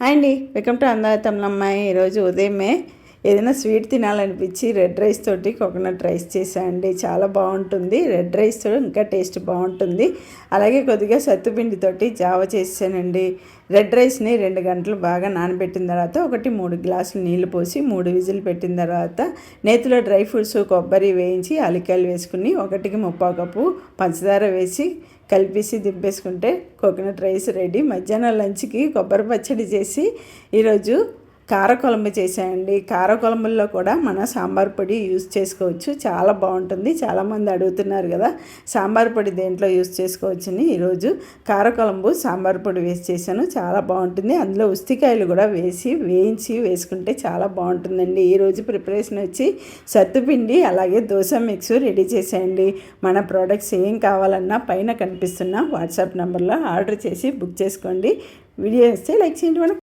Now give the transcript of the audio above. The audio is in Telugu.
హాయ్ అండి. వెల్కమ్ టు అందాతమ్లమ్మాయి ఈరోజు ఉదయమే ఏదైనా స్వీట్ తినాలనిపించి రెడ్ రైస్ తోటి కోకోనట్ రైస్ చేసాండి చాలా బాగుంటుంది. రెడ్ రైస్ ఇంకా టేస్ట్ బాగుంటుంది. అలాగే కొద్దిగా సత్తుపిండితోటి జావ చేసానండి రెడ్ రైస్ని రెండు గంటలు బాగా నానబెట్టిన తర్వాత ఒకటి మూడు గ్లాసులు నీళ్ళు పోసి మూడు విజిల్ పెట్టిన తర్వాత నేతిలో డ్రై ఫ్రూట్స్ కొబ్బరి వేయించి అలికాయలు వేసుకుని ఒకటికి ముప్పావు కప్పు పంచదార వేసి కలిపేసి దింపేసుకుంటే కోకోనట్ రైస్ రెడీ మధ్యాహ్నం లంచ్కి కొబ్బరి పచ్చడి చేసి ఈరోజు కారకొలంబు చేసాయండి కారకొలంబుల్లో కూడా మన సాంబార్ పొడి యూస్ చేసుకోవచ్చు. చాలా బాగుంటుంది. చాలామంది అడుగుతున్నారు కదా సాంబార్ పొడి దేంట్లో యూజ్ చేసుకోవచ్చని. ఈరోజు కారకొలంబు సాంబార్ పొడి వేసి చేశాను. చాలా బాగుంటుంది. అందులో ఉస్తికాయలు కూడా వేసి వేయించి వేసుకుంటే చాలా బాగుంటుందండి. ఈరోజు ప్రిపరేషన్ వచ్చి సత్తుపిండి అలాగే దోశ మిక్స్ రెడీ చేసేయండి. మన ప్రోడక్ట్స్ ఏం కావాలన్నా పైన కనిపిస్తున్న వాట్సాప్ నెంబర్లో ఆర్డర్ చేసి బుక్ చేసుకోండి. వీడియో ఇస్తే లైక్ చేయండి. మనం